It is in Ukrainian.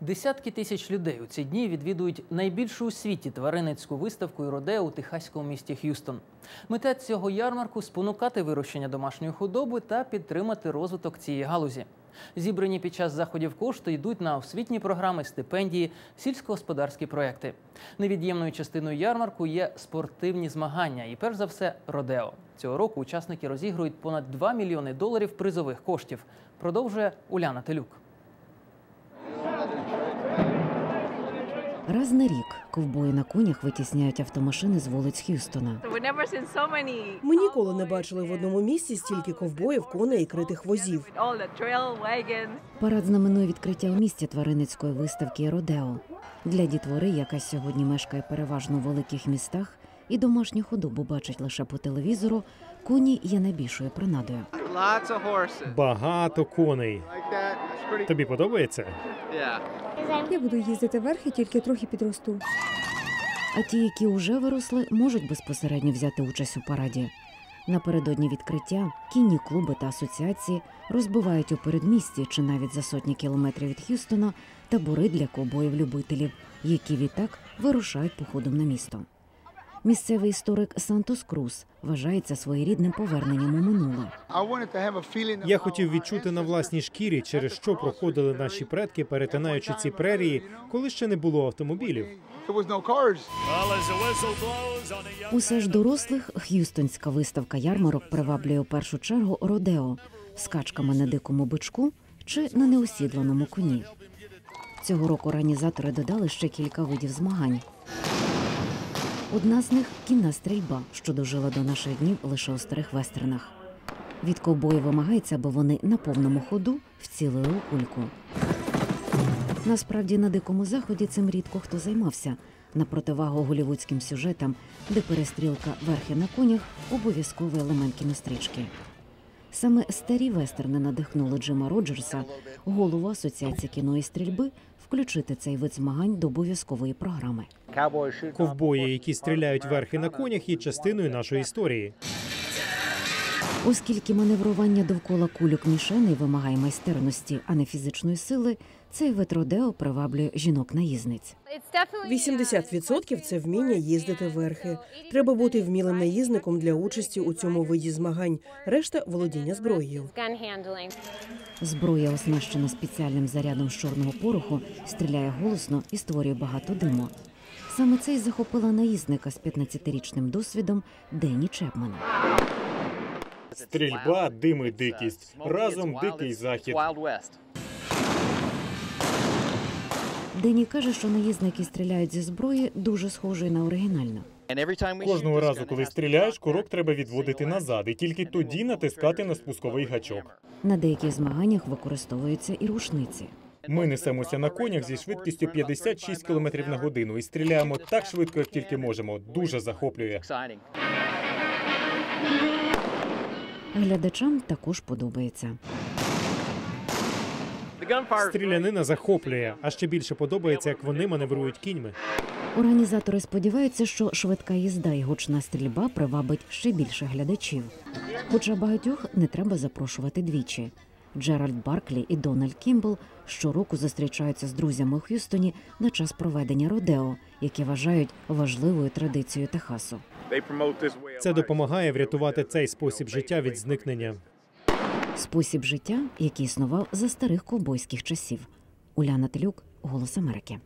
Десятки тисяч людей у ці дні відвідують найбільшу у світі тваринницьку виставку і родео у техаському місті Х'юстон. Мета цього ярмарку спонукати вирощення домашньої худоби та підтримати розвиток цієї галузі. Зібрані під час заходів кошти йдуть на освітні програми, стипендії, сільськогосподарські проекти. Невід'ємною частиною ярмарку є спортивні змагання і, перш за все, родео. Цього року учасники розігрують понад 2 мільйони доларів призових коштів. Продовжує Уляна Телюк. Раз на рік ковбої на конях витісняють автомашини з вулиць Х'юстона. Ми ніколи не бачили в одному місці стільки ковбоїв, коней і критих возів. Парад знаменує відкриття у місті тваринницької виставки Родео. Для дітвори, яка сьогодні мешкає переважно у великих містах, і домашню худобу бачить лише по телевізору, коні є найбільшою принадою. Lots of. Багато коней. Like that. It's pretty. Тобі подобається? Я буду їздити верхи, тільки трохи підросту. А ті, які уже виросли, можуть безпосередньо взяти участь у параді. Напередодні відкриття кінні клуби та асоціації розбивають у передмісті чи навіть за сотні кілометрів від Х'юстона табори для ковбоїв-любителів, які відтак вирушають походом на місто. Місцевий історик Сантос Круз вважається своєрідним поверненням у минуле. Я хотів відчути на власній шкірі, через що проходили наші предки, перетинаючи ці прерії, коли ще не було автомобілів. Усе ж дорослих х'юстонська виставка ярмарок приваблює у першу чергу родео скачками на дикому бичку чи на неосідланому коні. Цього року організатори додали ще кілька видів змагань. Одна з них кінна стрільба, що дожила до наших днів лише у старих вестернах. Від ковбоїв вимагається, аби вони на повному ходу вцілили кульку. Насправді на дикому заході цим рідко хто займався. На противагу голівудським сюжетам, де перестрілка верхи на конях обов'язковий елемент кінострічки. Саме старі вестерни надихнули Джима Роджерса, голову асоціації кіно і стрільби, включити цей вид змагань до обов'язкової програми. Ковбої, які стріляють верхи на конях, є частиною нашої історії. Оскільки маневрування довкола кульок мішеней вимагає майстерності, а не фізичної сили, цей вид родео приваблює жінок-наїзниць. 80% – це вміння їздити верхи. Треба бути вмілим наїзником для участі у цьому виді змагань. Решта володіння зброєю. Зброя, оснащена спеціальним зарядом з чорного пороху, стріляє голосно і створює багато диму. Саме це й захопила наїзника з 15-річним досвідом Дені Чепмана. Стрільба, дим і дикість. Разом дикий захід. Дені каже, що наїзники стріляють зі зброї дуже схожої на оригінальну. Кожного разу, коли стріляєш, курок треба відводити назад, і тільки тоді натискати на спусковий гачок. На деяких змаганнях використовуються і рушниці. Ми несемося на конях зі швидкістю 56 км на годину і стріляємо так швидко, як тільки можемо. Дуже захоплює. Глядачам також подобається. Стрілянина захоплює, а ще більше подобається, як вони маневрують кіньми. Організатори сподіваються, що швидка їзда і гучна стрільба привабить ще більше глядачів. Хоча багатьох не треба запрошувати двічі. Джеральд Барклі і Дональд Кімбл щороку зустрічаються з друзями у Х'юстоні на час проведення родео, яке вважають важливою традицією Техасу. Це допомагає врятувати цей спосіб життя від зникнення. Спосіб життя, який існував за старих ковбойських часів. Уляна Телюк, Голос Америки.